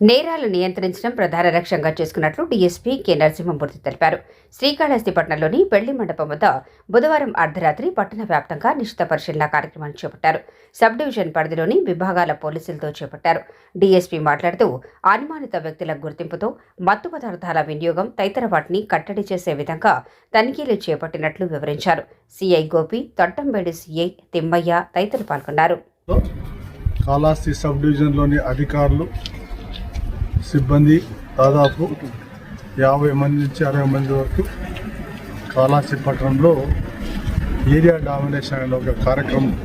నేరాలు నియంత్రించడం ప్రధాన లక్ష్యంగా చేసుకున్నట్లు డీఎస్పీ కె. నరసింహమూర్తి తెలిపారు. శ్రీకాళహస్తి పట్టణంలోని పెళ్ళి మండపం వద్ద బుధవారం అర్ధరాత్రి పట్టణ వ్యాప్తంగా నిశ్చిత పరిశీలన కార్యక్రమాన్ని చేపట్టారు. సబ్ డివిజన్ పరిధిలోని విభాగాల పోలీసులతో చేపట్టారు. డీఎస్పీ మాట్లాడుతూ అనుమానిత వ్యక్తుల గుర్తింపుతో మత్తు పదార్థాల వినియోగం తదితర వాటిని కట్టడి చేసే విధంగా తనిఖీలు చేపట్టినట్లు వివరించారు. సిఐ గోపి తొట్టంబేడి సిఐ తిమ్మయ్య తదితరులు పాల్గొన్నారు. కాళహస్తి సబ్ డివిజన్లోని అధికారులు సిబ్బంది దాదాపు యాభై మంది నుంచి అరవై మంది వరకు కాలాసి పట్టణంలో ఏరియా డామినేషన్ అనే ఒక కార్యక్రమం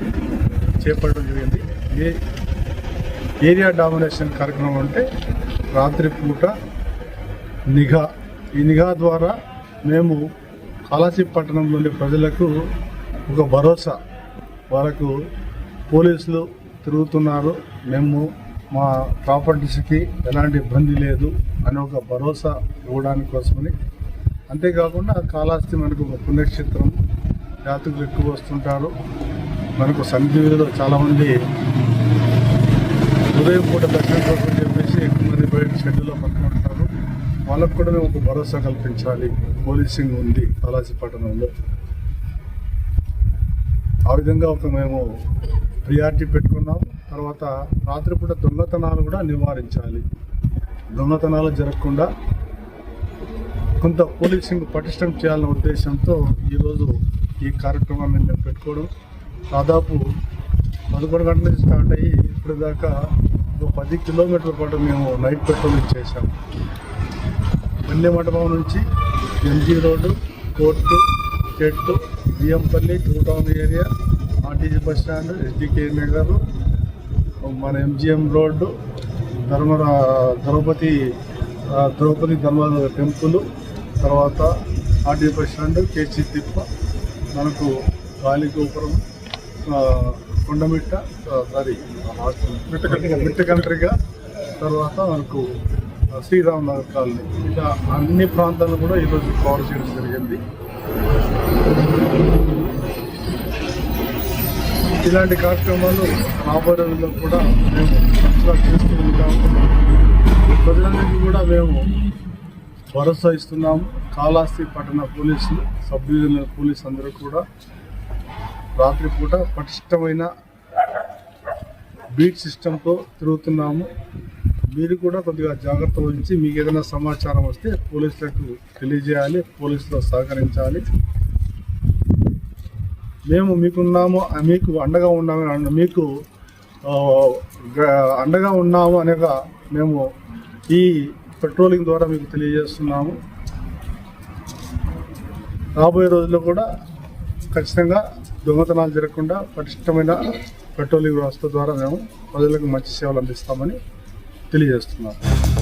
చేపట్టడం జరిగింది. ఏ ఏరియా డామినేషన్ కార్యక్రమం అంటే రాత్రిపూట నిఘా. ఈ నిఘా ద్వారా మేము కాలాసి పట్టణంలోని ప్రజలకు ఒక భరోసా. వాళ్ళకు పోలీసులు తిరుగుతున్నారు. మేము మా ప్రాపర్టీస్కి ఎలాంటి ఇబ్బంది లేదు అని ఒక భరోసా ఇవ్వడానికి కోసమని. అంతేకాకుండా కాళహస్తి మనకు ఒక పుణ్యక్షేత్రం జాతకులు ఎక్కువ వస్తుంటారు. మనకు సన్నిధిలో చాలామంది ఉదయం పూట దర్శనం కోసం చెప్పేసి ఎక్కువ మంది బయట షెడ్యూల్లో పట్టుకుంటారు వాళ్ళకు కూడా మేము ఒక భరోసా కల్పించాలి. పోలీసింగ్ ఉంది కాళహస్తి పట్టణంలో. ఆ విధంగా ఒక మేము ప్రియారిటీ పెట్టుకున్నాం. తర్వాత రాత్రిపూట దొంగతనాలు కూడా నివారించాలి. దొంగతనాలు జరగకుండా కొంత పోలీసింగ్ పటిష్టం చేయాలన్న ఉద్దేశంతో ఈరోజు ఈ కార్యక్రమాన్ని మేము పెట్టుకోవడం. దాదాపు పదకొండు గంటల నుంచి స్టార్ట్ అయ్యి ఇప్పుడు దాకా ఒక పది కిలోమీటర్ల పాటు మేము నైట్ పెట్రోలింగ్ చేశాం పెళ్ళి మండపం నుంచి ఎంజీ రోడ్డు కోర్టు చెట్టు Biyyampalli two town area RTC bus stand SDK Nagar మన ఎంజిఎం రోడ్డు ధర్మర ద్రౌపది ద్రౌపది ధర్మ టెంపుల్ తర్వాత ఆర్టీసీ బస్ స్టాండ్ కేసీ తిప్ప మనకు గాలిగోపురం కొండమిట్ట కొండమిట్ట ఆ, సారీ మిట్టకంట్రిగా తర్వాత మనకు శ్రీరామ్ నగర్ కాలనీ ఇలా అన్ని ప్రాంతాలు కూడా ఈరోజు కవర్ చేయడం జరిగింది. ఇలాంటి కార్యక్రమాలు రాబోయే రోజుల్లో కూడా మేము తరచుగా చేస్తూ ఉంటాము ప్రజలందరికీ కూడా మేము భరోసా ఇస్తున్నాము. కాళహస్తి పట్టణ పోలీసులు సబ్ డివిజనల్ పోలీసు అందరూ కూడా రాత్రిపూట పటిష్టమైన బీట్ సిస్టంతో తిరుగుతున్నాము. మీరు కూడా కొద్దిగా జాగ్రత్త వహించి మీకు ఏదైనా సమాచారం వస్తే పోలీసులకు తెలియజేయాలి పోలీసులు సహకరించాలి. మేము మీకున్నాము మీకు అండగా ఉన్నాము అన్న- మీకు గ- అండగా ఉన్నాము అనగా మేము ఈ పెట్రోలింగ్ ద్వారా మీకు తెలియజేస్తున్నాము. రాబోయే రోజుల్లో కూడా ఖచ్చితంగా దొంగతనాలు జరగకుండా పటిష్టమైన పెట్రోలింగ్ వ్యవస్థ ద్వారా మేము ప్రజలకు మంచి సేవలు అందిస్తామని తెలియజేస్తున్నాము.